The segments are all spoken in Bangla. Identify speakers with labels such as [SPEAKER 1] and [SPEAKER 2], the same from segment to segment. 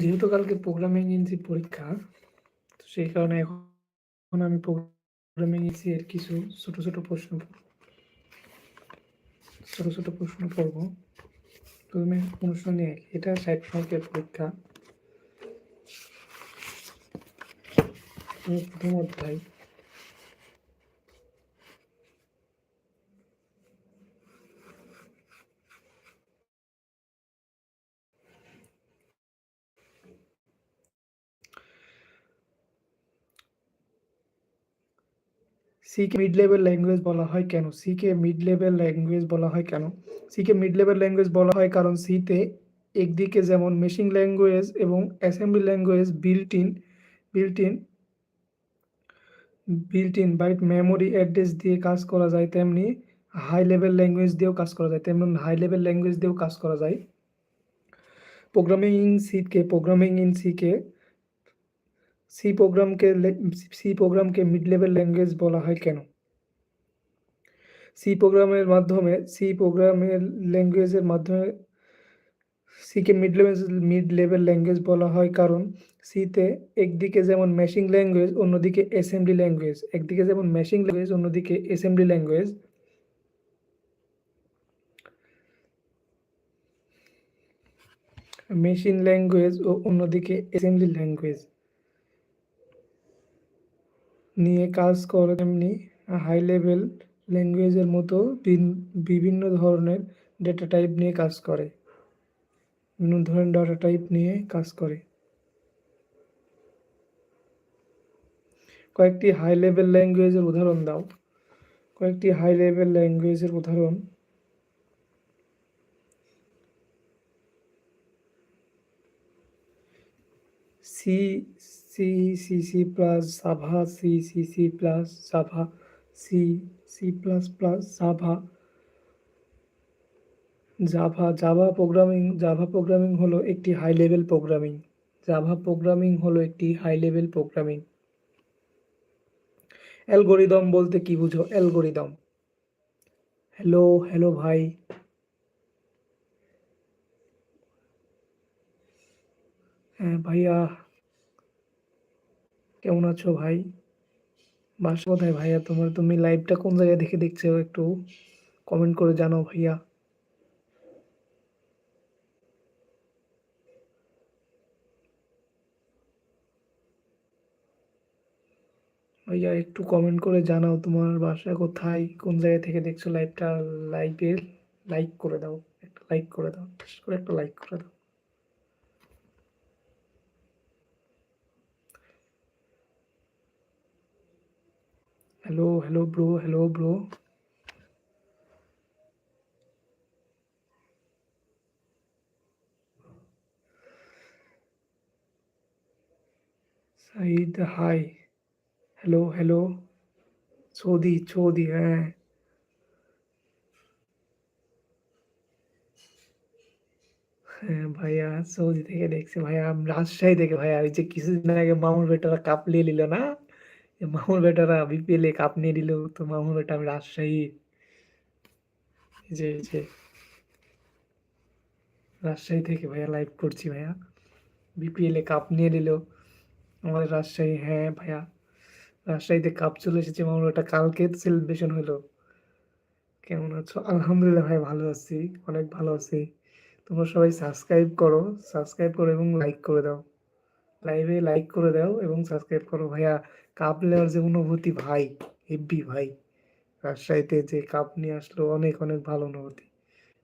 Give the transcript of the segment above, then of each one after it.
[SPEAKER 1] যেহেতু কালকে প্রোগ্রামিং ইঞ্জি পরীক্ষা, তো সেই কারণে এখন আমি প্রোগ্রামিং ইঞ্জি এর কিছু ছোট ছোট প্রশ্ন ছোট ছোট প্রশ্ন পড়ব। প্রথমে প্রশ্ন নিয়ে এটা ষাট মার্কের পরীক্ষা। প্রথম অধ্যায় সিকে মিড লেভেল ল্যাঙ্গুয়েজ বলা হয় কেন? সিকে মিড লেভেল ল্যাঙ্গুয়েজ বলা হয় কেন? সিকে মিড লেভেল ল্যাঙ্গুয়েজ বলা হয় কারণ সিতে একদিকে যেমন মেশিন ল্যাঙ্গুয়েজ এবং assembly language built in built in built in byte memory address দিয়ে কাজ করা যায়, তেমনি হাই লেভেল ল্যাঙ্গুয়েজ দিয়েও কাজ করা যায়, তেমন হাই লেভেল ল্যাঙ্গুয়েজ দিয়েও কাজ করা যায়। প্রোগ্রামিং ইন সিকে প্রোগ্রামিং ইন সিকে সি প্রোগ্রামকে সি প্রোগ্রামকে মিড লেভেল ল্যাঙ্গুয়েজ বলা হয় কেন? সি প্রোগ্রামের মাধ্যমে সি প্রোগ্রামের ল্যাঙ্গুয়েজের মাধ্যমে সিকে mid level mid level language বলা হয় কারণ সিতে একদিকে যেমন মেশিং ল্যাঙ্গুয়েজ অন্যদিকে অ্যাসেম্বলি ল্যাঙ্গুয়েজ একদিকে যেমন মেশিং ল্যাঙ্গুয়েজ অন্যদিকে অ্যাসেম্বলি ল্যাঙ্গুয়েজ মেশিন ল্যাঙ্গুয়েজ ও অন্যদিকে অ্যাসেম্বলি ল্যাঙ্গুয়েজ নিয়ে কাজ করে তেমনি হাই লেভেল ল্যাঙ্গুয়েজের মতো বিভিন্ন ধরনের ডেটা টাইপ নিয়ে কাজ করে। বিভিন্ন ধরনের ডাটা টাইপ নিয়ে কাজ করে। কয়েকটি হাই লেভেল ল্যাঙ্গুয়েজের উদাহরণ দাও। কয়েকটি হাই লেভেল ল্যাঙ্গুয়েজের উদাহরণ। C C C C plus Java C C C plus Java C C plus plus Java Java Java programming Java programming হলো একটি high level programming Java programming হলো একটি হাই লেভেল প্রোগ্রামিং অ্যালগোরিদম বলতে কি বুঝো? অ্যালগোরিদম হ্যালো হ্যালো ভাই। হ্যাঁ ভাইয়া। কেমন আছো ভাই? বাসা, কোথায় ভাইয়া তোমার? তুমি লাইভটা কোন জায়গায় দেখে দেখছ একটু কমেন্ট করে জানাও ভাইয়া। ভাইয়া একটু কমেন্ট করে জানাও তোমার বাসা কোথায়, কোন জায়গা থেকে দেখছ লাইভটা লাইভে লাইক করে দাও, একটা লাইক করে দাও করে একটা লাইক করে দাও। Hello hello, bro hello, bro. Saeed hi hello hello Saudi Saudi হ্যাঁ হ্যাঁ ভাইয়া সৌদি থেকে দেখছি ভাইয়া রাজশাহী থেকে ভাইয়া ওই যে কিছুদিন আগে মামুর বেটারা কাপ নিয়ে নিল না মামুর বেটারা বিপিএল এ কাপ নিয়ে দিল তো মামুর বেটা আমি রাজশাহী। যে যে। রাজশাহী থেকে ভাইয়া লাইভ করছি ভাইয়া। বিপিএল কাপ নিয়ে নিল। আমাদের রাজশাহী হ্যাঁ ভাইয়া। রাজশাহীতে কাপ চলে এসেছে। মামুর বেটা কালকে সেলিব্রেশন হলো। কেমন আছো? আলহামদুলিল্লাহ ভাই ভালো আছি। অনেক ভালো আছি। তোমরা সবাই সাবস্ক্রাইব করো। সাবস্ক্রাইব করো এবং লাইক করে দাও। লাইভে লাইক করে দাও এবং সাবস্ক্রাইব করো ভাইয়া। কাপ নেওয়ার যে অনুভূতি ভাই, হেব্বি ভাই। রাজশাহীতে যে কাপ নিয়ে আসলো অনেক অনেক ভালো অনুভূতি।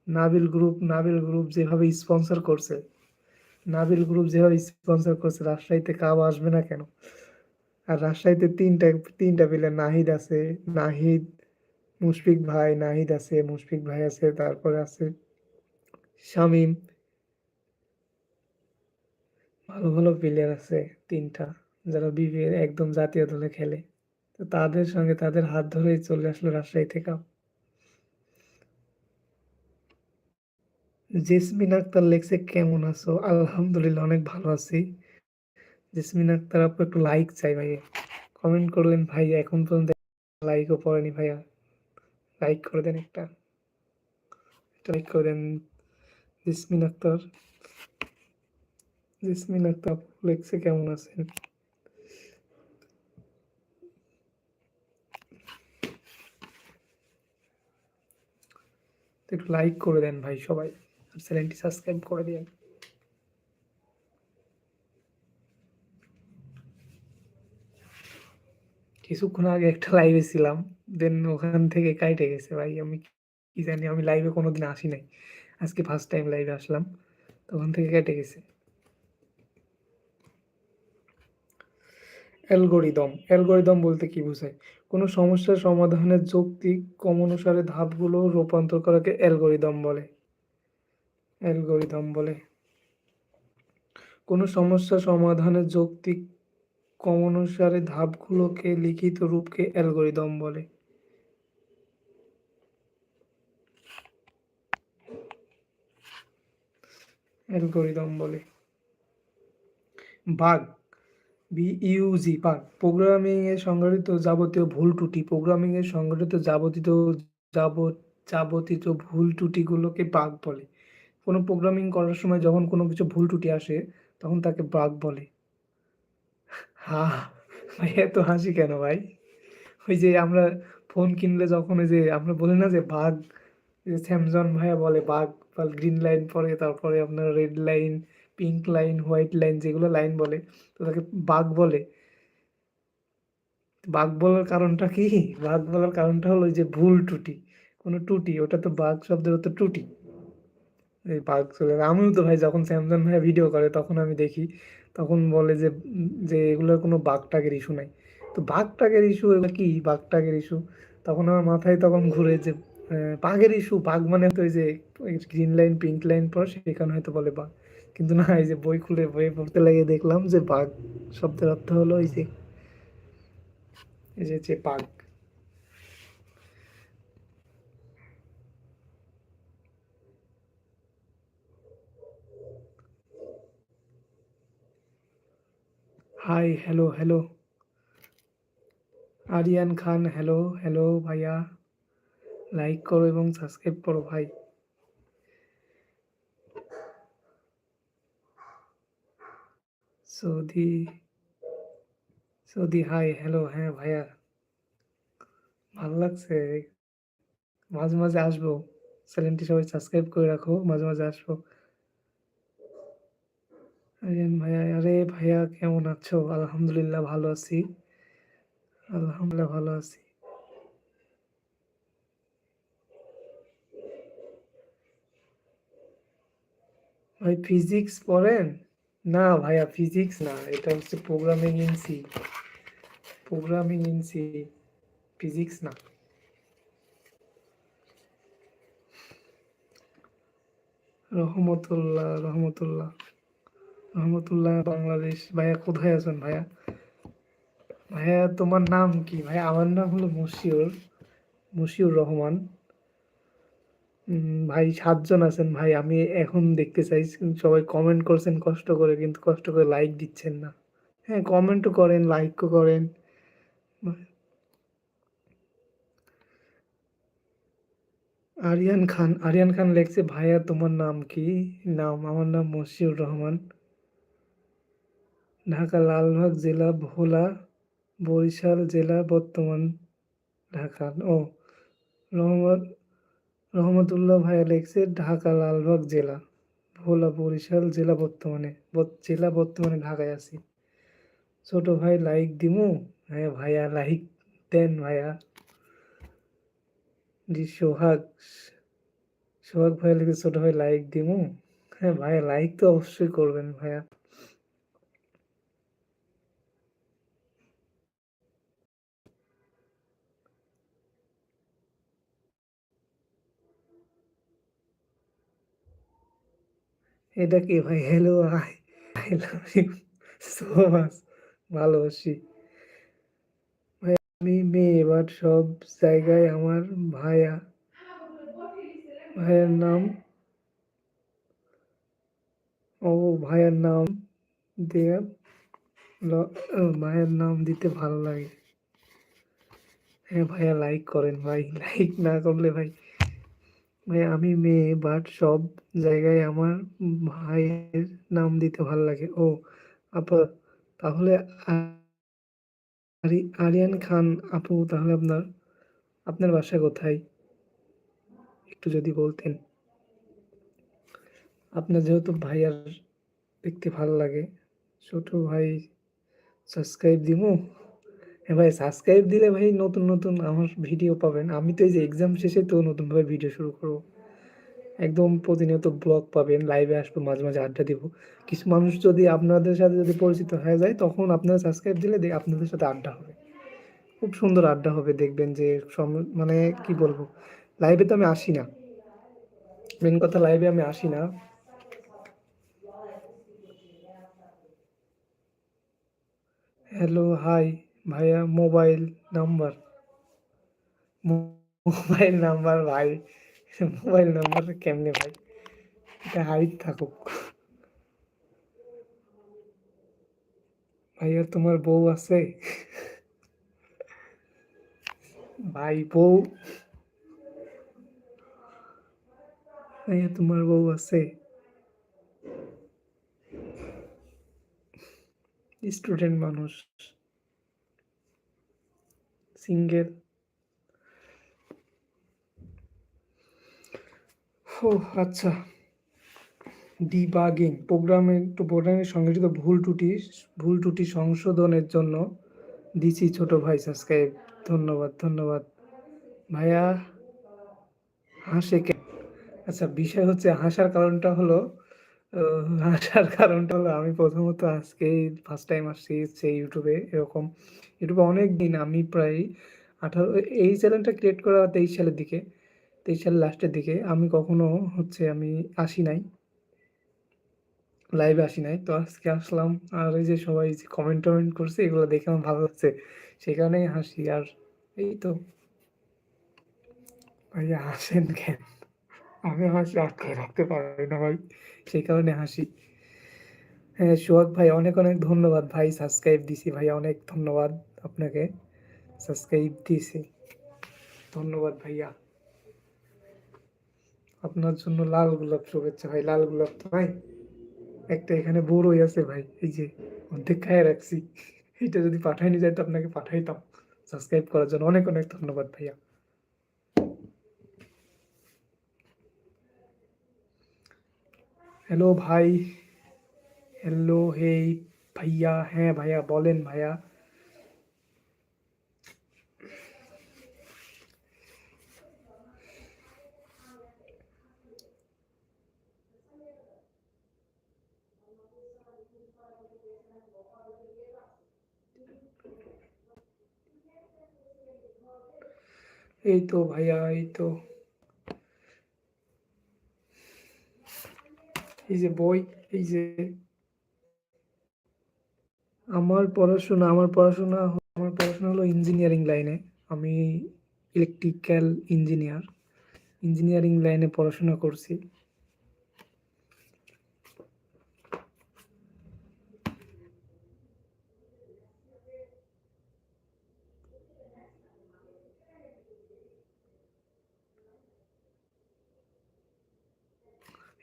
[SPEAKER 1] নাবিল গ্রুপ নাবিল গ্রুপ যেভাবে স্পন্সর করছে, নাবিল গ্রুপ যেভাবে স্পন্সর করছে, রাজশাহীতে কাপ আসবে না কেন? আর রাজশাহীতে তিনটা তিনটা প্লেয়ার নাহিদ আছে, নাহিদ, মুশফিক ভাই, নাহিদ আছে, মুশফিক ভাই আছে, তারপরে আছে শামিম। ভালো ভালো প্লেয়ার আছে তিনটা, যারা বিপিএল একদম জাতীয় দলে খেলে। তো তাদের সঙ্গে তাদের হাত ধরেই চলে আসলো রাজশাহী থেকে। জেসমিন আক্তার লেখছে কেমন আছো? আলহামদুলিল্লাহ অনেক ভালো আছি। জেসমিন আক্তার আপু, একটু লাইক চাই ভাই কমেন্ট করলেন, ভাই, এখন পর্যন্ত লাইকও পড়েনি ভাইয়া। লাইক করে দেন একটা। লাইক করে দেন জেসমিন আক্তার। জেসমিন আক্তার লেখছে কেমন আছেন? একটু লাইক করে দেন ভাই সবাই, আর চ্যানেলটি সাবস্ক্রাইব করে দিন কিছুক্ষণ আগে একটা লাইভে ছিলাম দেন ওখান থেকে কাইটে গেছে ভাই, আমি কি জানি, আমি লাইভে কোনোদিন আসি নাই। আজকে ফার্স্ট টাইম লাইভে আসলাম তখন থেকে কেটে গেছে। অ্যালগোরিদম। অ্যালগোরিদম বলতে কি বোঝায়? কোনো সমস্যার সমাধানের যৌক্তিক ক্রম অনুসারে ধাপগুলো রূপান্তর করাকে অ্যালগোরিদম বলে। অ্যালগোরিদম বলে। কোনো সমস্যা সমাধানের যৌক্তিক ক্রম অনুসারে ধাপগুলোকে লিখিত রূপকে অ্যালগোরিদম বলে। অ্যালগোরিদম বলে। Bug B U G bug programming এ সংঘটিত যাবতীয় ভুল ত্রুটি প্রোগ্রামিং এ সংঘটিত যাবতীয় যাব যাবতীয় ভুল ত্রুটিগুলোকে বাগ বলে। কোনো প্রোগ্রামিং করার সময় যখন কোনো কিছু ভুল ত্রুটি আসে, তখন তাকে বাগ বলে। হা, ভাই, এত হাসি কেন ভাই? ওই যে আমরা ফোন কিনলে যখন ওই যে আমরা বলি না যে বাঘ, যে স্যামসং ভাইয়া বলে বাঘ গ্রিন লাইন পরে, তারপরে আপনার red line pink line white line যেগুলো লাইন বলে, তো বাঘ বলে। বাঘ বলার কারণটা কি? বাঘ বলার কারণটা হলো যে ভুল ত্রুটি কোনো ত্রুটি ওটা তো বাঘ শব্দের অর্থ ত্রুটি এই বাঘ চলে আমিও তো ভাই যখন স্যামসাং ভাইয়া ভিডিও করে, তখন আমি দেখি, তখন বলে যে যে এগুলোর কোনো বাঘ টাগের ইস্যু নাই। তো বাঘ টাগের ইস্যু কি? বাঘ টাগের ইস্যু তখন আমার মাথায় তখন ঘুরে যে বাঘের ইস্যু বাঘ মানে তো ওই যে গ্রিন লাইন পিঙ্ক লাইন পর সেখানে হয়তো বলে বাঘ। কিন্তু না, এই যে বই খুলে বই পড়তে লাগিয়ে দেখলাম যে বাঘ শব্দের অর্থ হলো এই যে এই যে যে বাঘ। Hi hello hello Ariyan Khan hello hello ভাইয়া। লাইক করো এবং সাবস্ক্রাইব করো, ভাই। সৌদি সৌদি হাই হ্যালো হ্যাঁ ভাইয়া। ভালো লাগছে। মাঝে মাঝে আসব। চ্যানেলটি সবাই সাবস্ক্রাইব করে রাখো, মাঝে মাঝে আসব। ভাইয়া, আরে ভাইয়া, কেমন আছো? আলহামদুলিল্লাহ ভালো আছি। আলহামদুলিল্লাহ ভালো আছি। ভাই ফিজিক্স পড়েন? না ভাইয়া ফিজিক্স না, এটা হচ্ছে programming in C programming in C physics না। রহমতুল্লাহ রহমতুল্লাহ রহমতুল্লাহ বাংলাদেশ। ভাইয়া, কোথায় আছেন ভাইয়া? ভাইয়া, তোমার নাম কি? ভাইয়া, আমার নাম হলো মশিউর মশিউর রহমান। ভাই সাতজন আছেন ভাই, আমি এখন দেখতে চাই, সবাই কমেন্ট করছেন কষ্ট করে, কিন্তু কষ্ট করে লাইক দিচ্ছেন না। হ্যাঁ কমেন্টও করেন লাইকও করেন। আরিয়ান খান আরিয়ান খান লেখছে, ভাইয়া, তোমার নাম কি? নাম, আমার নাম মশিউর রহমান। ঢাকা লালবাগ জেলা, ভোলা, বরিশাল জেলা, বর্তমান ঢাকা। ও রহমত রহমতুল্লাহ ভাইয়া লেখছে ঢাকা লালবাগ জেলা, ভোলা বরিশাল জেলা বর্তমানে জেলা বর্তমানে ঢাকায় আছি। ছোট ভাই লাইক দিমু হ্যাঁ ভাইয়া লাইক দেন ভাইয়া। জি, সোহাগ সোহাগ ভাইয়া লিখে ছোট ভাই লাইক দিমু হ্যাঁ ভাইয়া লাইক তো অবশ্যই করবেন ভাইয়া। এটা কি ভাই? Hello I I love you so much ভালোবাসি ভাই, আমি মেয়ে এবার সব জায়গায় আমার ভাইয়া। ভাইয়ের নাম? ও, ভাইয়ের নাম দিয়ে ভাইয়ের নাম দিতে ভালো লাগে। হ্যাঁ ভাইয়া লাইক করেন ভাই। লাইক না করলে ভাই ভাই আমি মেয়ে বাট সব জায়গায় আমার ভাইয়ের নাম দিতে ভালো লাগে। ও, আপা, তাহলে আরিয়ান খান, আপু, তাহলে আপনার আপনার বাসা কোথায়? একটু যদি বলতেন। আপনার যেহেতু ভাইয়ার দেখতে ভালো লাগে, ছোট ভাই সাবস্ক্রাইব দিব হ্যাঁ ভাই সাবস্ক্রাইব দিলে ভাই নতুন নতুন আমার ভিডিও পাবেন। আমি তো এই যে এক্সাম শেষে তো নতুনভাবে ভিডিও শুরু করব। একদম প্রতিনিয়ত ব্লগ পাবেন লাইভে আসব, মাঝে মাঝে আড্ডা দিব। কিছু মানুষ যদি আপনাদের সাথে যদি পরিচিত হয়ে যায়, তখন আপনারা সাবস্ক্রাইব দিলে আপনাদের সাথে আড্ডা হবে। খুব সুন্দর আড্ডা হবে, দেখবেন যে মানে কি বলব লাইভে তো আমি আসি না। মেন কথা লাইভে আমি আসি না। হ্যালো হাই ভাইয়া মোবাইল নাম্বার মোবাইল নাম্বার ভাই মোবাইল নাম্বার কেমনে ভাই এটা হাইট থাকুক ভাইয়া তোমার বউ আছে ভাই বউ ভাইয়া তোমার বউ আছে স্টুডেন্ট মানুষ সিঙ্গেল। ও আচ্ছা। ডিবাগিং, প্রোগ্রামে প্রোগ্রামে সংগঠিত ভুল ত্রুটি ভুল ত্রুটি সংশোধনের জন্য দিছি ছোট ভাই সাবস্ক্রাইব। ধন্যবাদ ধন্যবাদ। ভাইয়া, হাসে কেন আচ্ছা বিষয় হচ্ছে হাসার কারণটা হলো আহ, হাসার কারণটা হলো আমি প্রথমত আজকে ফার্স্ট টাইম আসছি হচ্ছে ইউটিউবে এরকম। ইউটিউবে অনেক দিন আমি প্রায় আঠারো এই চ্যানেলটা ক্রিয়েট করা তেইশ সালের দিকে তেইশ সালের লাস্টের দিকে। আমি কখনো হচ্ছে আমি আসি নাই লাইভে আসি নাই। তো আজকে আসলাম আর এই যে সবাই যে কমেন্ট টমেন্ট করছে এগুলো দেখে আমার ভালো লাগছে। সেই কারণেই হাসি আর এই তো। ভাইয়া হাসেন কেন? আমি হাসি আটকে রাখতে পারি না ভাই। সেই কারণে হাসি। হ্যাঁ সোহাগ ভাই, অনেক অনেক ধন্যবাদ ভাই সাবস্ক্রাইব দিছি ভাই, অনেক ধন্যবাদ আপনাকে সাবস্ক্রাইব দিছি। ধন্যবাদ ভাইয়া। আপনার জন্য লাল গোলাপ শুভেচ্ছা ভাই, লাল গোলাপ তো ভাই, একটা এখানে বড়ই আছে ভাই, এই যে অর্ধেক খায় রাখছি। এটা যদি পাঠাইনি যায় তো আপনাকে পাঠাইতাম। সাবস্ক্রাইব করার জন্য অনেক অনেক ধন্যবাদ ভাইয়া। হ্যালো ভাই হ্যালো হেই ভাইয়া হ্যাঁ ভাইয়া বলেন ভাইয়া এই তো ভাইয়া এই তো এই যে বই, এই যে আমার পড়াশোনা আমার পড়াশোনা আমার পড়াশোনা হলো ইঞ্জিনিয়ারিং লাইনে আমি ইলেকট্রিক্যাল ইঞ্জিনিয়ার ইঞ্জিনিয়ারিং লাইনে পড়াশোনা করছি।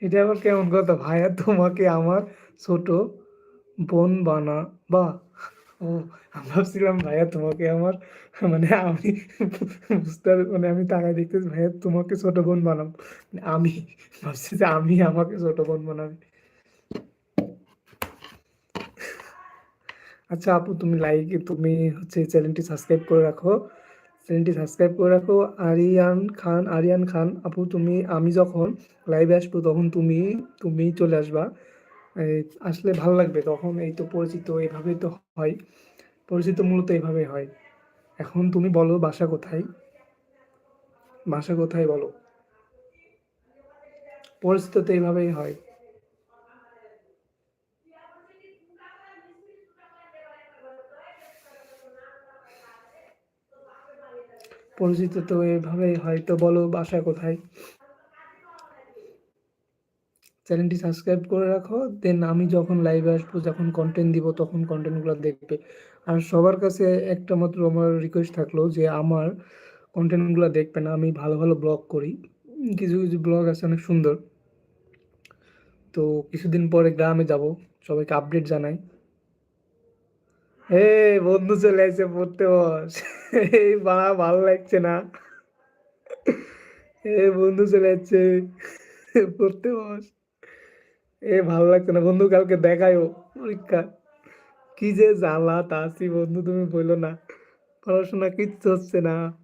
[SPEAKER 1] এটা আবার কেমন কথা? ভাইয়া, তোমাকে আমার ছোট বোন বানা, বা, ও ভাবছিলাম ভাইয়া তোমাকে আমার মানে আমি বুঝতে মানে আমি তাকায় দেখতেছি, ভাইয়া তোমাকে ছোট বোন বানাবো মানে আমি ভাবছি যে আমি আমাকে ছোট বোন বানাবি। আচ্ছা আপু, তুমি লাইক তুমি হচ্ছে চ্যানেলটি সাবস্ক্রাইব করে রাখো। চ্যানেলটি সাবস্ক্রাইব করে রাখো। আরিয়ান খান আরিয়ান খান, আপু তুমি, আমি যখন লাইভে আসব তখন তুমি তুমি চলে আসবা। আসলে ভালো লাগবে তখন এই তো পরিচিত, এইভাবেই তো হয়। পরিচিত মূলত এইভাবে হয়। এখন তুমি বলো বাসা কোথায়? বাসা কোথায় বলো? পরিচিত তো এইভাবেই হয়। পরিচিত তো এভাবেই হয় তো বলো বাসা কোথায়। চ্যানেলটি সাবস্ক্রাইব করে রাখো দেন আমি যখন লাইভে আসব, যখন কন্টেন্ট দিব, তখন কন্টেন্টগুলো দেখবে। আর সবার কাছে একটা মাত্র আমার রিকোয়েস্ট থাকল যে আমার কন্টেন্টগুলো দেখবে না, আমি ভালো ভালো ব্লগ করি। কিছু কিছু ব্লগ আছে অনেক সুন্দর। তো কিছুদিন পরে গ্রামে যাব, সবাইকে আপডেট জানাই। এ বন্ধু চলে আসছে পড়তে বস। এই বাড়া, ভালো লাগছে না। এ বন্ধু চলে যাচ্ছে পড়তে বস। এ, ভালো লাগছে না। বন্ধু, কালকে দেখায়ও পরীক্ষা। কি যে জ্বালা তাসি বন্ধু, তুমি বলল না। পড়াশোনা কিচ্ছু হচ্ছে না।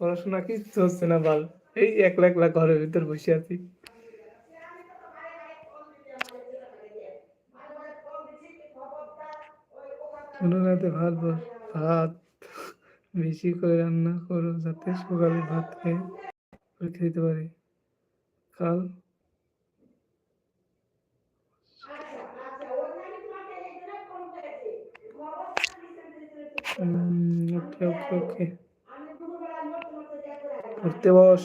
[SPEAKER 1] পড়াশোনা কিচ্ছু হচ্ছে না, বাল। এই একলা একলা ঘরের ভিতর বসে আছি। কোনো রাতে ভাত ভাত বেশি করে রান্না করো যাতে সকালে ভাত খেয়ে পরীক্ষা দিতে পারি। কাল ওকে ওকে ওকে পড়তে বস।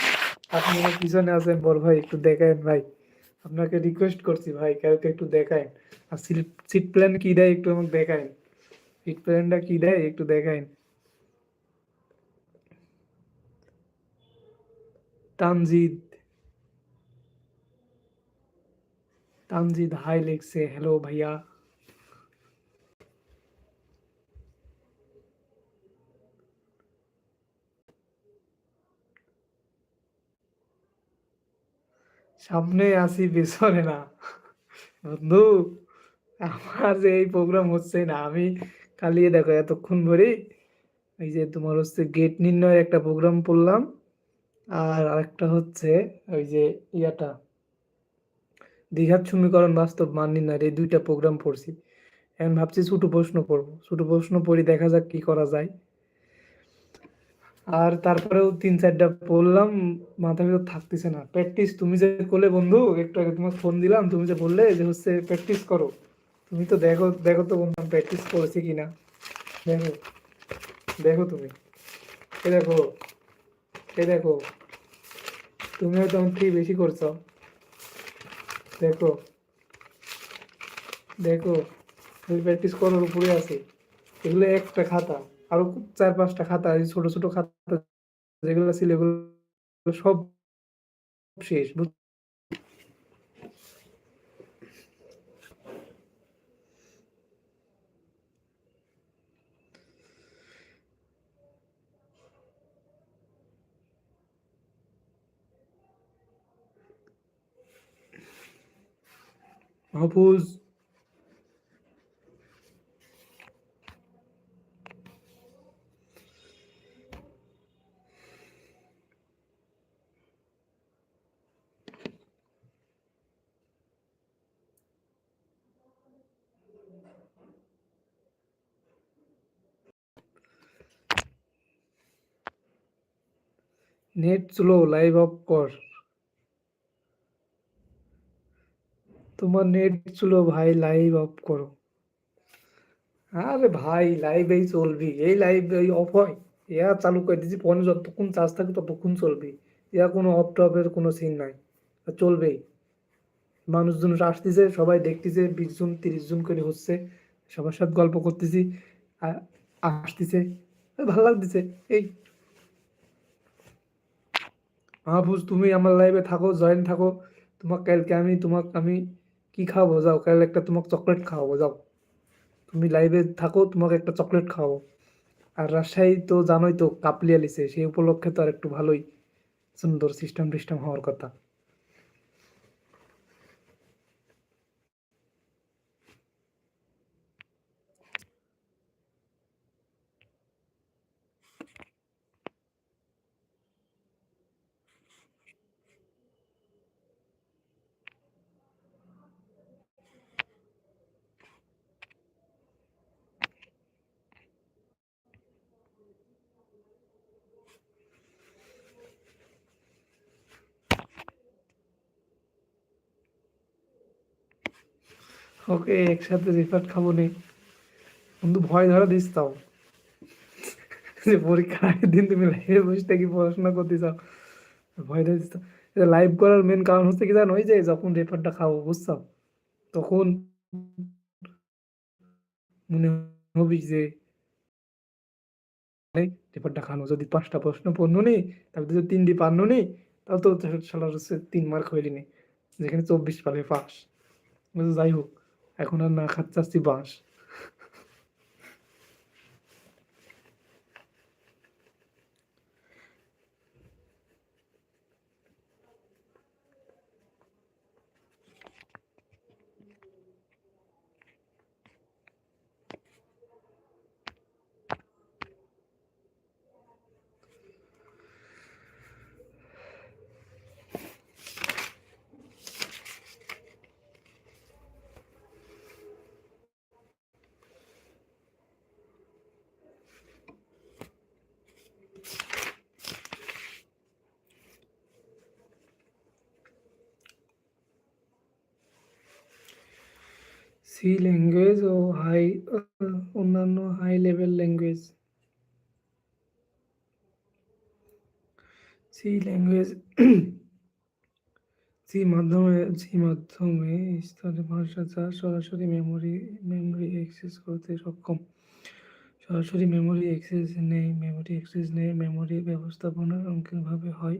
[SPEAKER 1] আপনি আমার পিছনে আছেন, বড় ভাই, একটু দেখায়েন ভাই। আপনাকে রিকোয়েস্ট করছি ভাই কালকে একটু দেখায়েন। আর সিট প্ল্যান কি দেয়, একটু আমাকে দেখায়েন। সিট প্ল্যানটা কি দেয়, একটু দেখায়েন। তানজিদ। তানজিদ হাই লিখছে হ্যালো ভাইয়া। সামনে আসি পেছনে না। বন্ধু, আমার যে এই প্রোগ্রাম হচ্ছে না, আমি কালিয়ে দেখো, এতক্ষণ ধরে এই যে তোমার হচ্ছে গেট নির্ণয়ের একটা প্রোগ্রাম পড়লাম আর আরেকটা হচ্ছে ওই যে ইয়াটা দীঘার সমীকরণ বাস্তব মান নির্ণয়ের এই দুইটা প্রোগ্রাম পড়ছি এখন ভাবছি ছোটো প্রশ্ন পড়ব ছোটো প্রশ্ন পড়ি দেখা যাক কি করা যায়। আর তারপরেও তিন চারটা পড়লাম মাথা ভিতর থাকতেছে না। প্র্যাকটিস তুমি যে করলে বন্ধু, একটু আগে তোমাকে ফোন দিলাম, তুমি যে বললে যে হচ্ছে প্র্যাকটিস করো। তুমি তো দেখো দেখো তো বন্ধু প্র্যাকটিস করেছি কিনা। দেখো দেখো তুমি। এ দেখো এ দেখো তুমি হয়তো আমার থেকে বেশি করছ। দেখো দেখো খালি প্র্যাকটিস করার উপরে আছে। এগুলো একটা খাতা। আরও চার পাঁচটা খাতা ছোট ছোট খাতা যেগুলো ছিল এগুলো সব শেষ বুঝ- নেট স্লো, লাইভ অফ কর। তোমার নেট স্লো, ভাই, লাইভ অফ করো। আরে ভাই, লাইভেই চলবি। এই লাইভ, এই অফ হয়। ইয়া চালু করে দিয়েছি ফোনে যতক্ষণ চার্জ থাকে ততক্ষণ চলবি। ইয়া কোনো অফ টপের কোনো সিন নাই। চলবেই। মানুষজন আসতেছে, সবাই দেখতেছে, বিশ জন, তিরিশ জন করে হচ্ছে। সবার সাথে গল্প করতেছি আসতেছে। ভালো লাগতেছে। এই মাহফুজ, তুমি আমার লাইভে থাকো জয়েন থাকো। তোমাক কালকে আমি, তোমাক আমি কি খাওয়াবো? যাও কাল একটা তোমাক চকলেট খাওয়াবো, যাও। তুমি লাইভে থাকো, তোমাকে একটা চকলেট খাওয়াবো। আর রাজশাহী তো জানোই তো কাপলিয়া লিছে সেই উপলক্ষে তো আর একটু ভালোই সুন্দর সিস্টেম টিস্টেম হওয়ার কথা। ওকে একসাথে রেফার খাব নে বন্ধু, ভয় ধরা দিস তাও। যে পরীক্ষার আগের দিন তুমি লাইভে বসে থেকে, পড়াশোনা করতে চাও ভয় ধরে দিস লাইভ করার মেন কারণ হচ্ছে কি জানো, ওই যে যখন রেফারটা খাব, বুঝছ? তখন মনে হবি যে রেফারটা খানো যদি পাঁচটা প্রশ্ন পড়ল নি তারপর যদি তিনটি পারল নি, তাহলে তো সালার হচ্ছে তিন মার্ক হইলি নি। যেখানে চব্বিশ পাবে পাস যাই হোক। এখন আর না খাচ্ছি বাঁশ সি ল্যাঙ্গুয়েজ ও হাই, অন্যান্য high level language C language C মাধ্যমে সি মাধ্যমে স্তরে ভাষা যা সরাসরি মেমোরি মেমোরি অ্যাক্সেস করতে সক্ষম। সরাসরি মেমোরি অ্যাক্সেস নেই, মেমোরি অ্যাক্সেস নেই, মেমোরি ব্যবস্থাপনা অঙ্কিকভাবে হয়।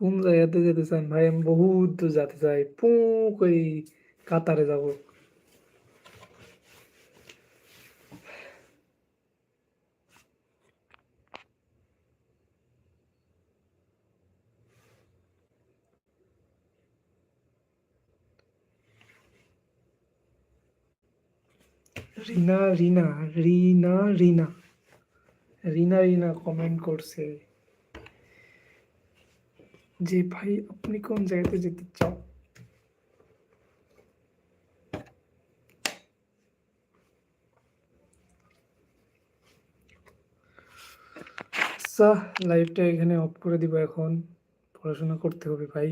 [SPEAKER 1] কোন জায়গাতে যেতে চান? ভাই, আমি বহুত দূর যেতে চাই। পু কই কাতারে যাব। রিনা রিনা রিনা রিনা। রিনা রিনা কমেন্ট করছে। যে, ভাই, আপনি কোন জায়গাতে যেতে চাও আচ্ছা লাইভটা এখানে অফ করে দিব এখন। পড়াশোনা করতে হবে, ভাই।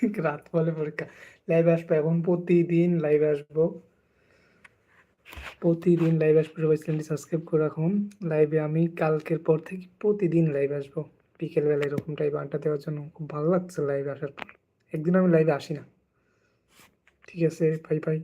[SPEAKER 1] রাত বলে পরীক্ষা। লাইভে আসব এখন, প্রতিদিন লাইভে আসব। প্রতিদিন লাইভে আসব। সবাই চ্যানেলটি সাবস্ক্রাইব করে রাখুন। লাইভে আমি কালকের পর থেকে প্রতিদিন লাইভে আসব। বিকেলবেলা এরকম টাইপ আড্ডা দেওয়ার জন্য খুব ভালো লাগছে লাইভে আসার পর। একদিন আমি লাইভে আসি না। ঠিক আছে বাই বাই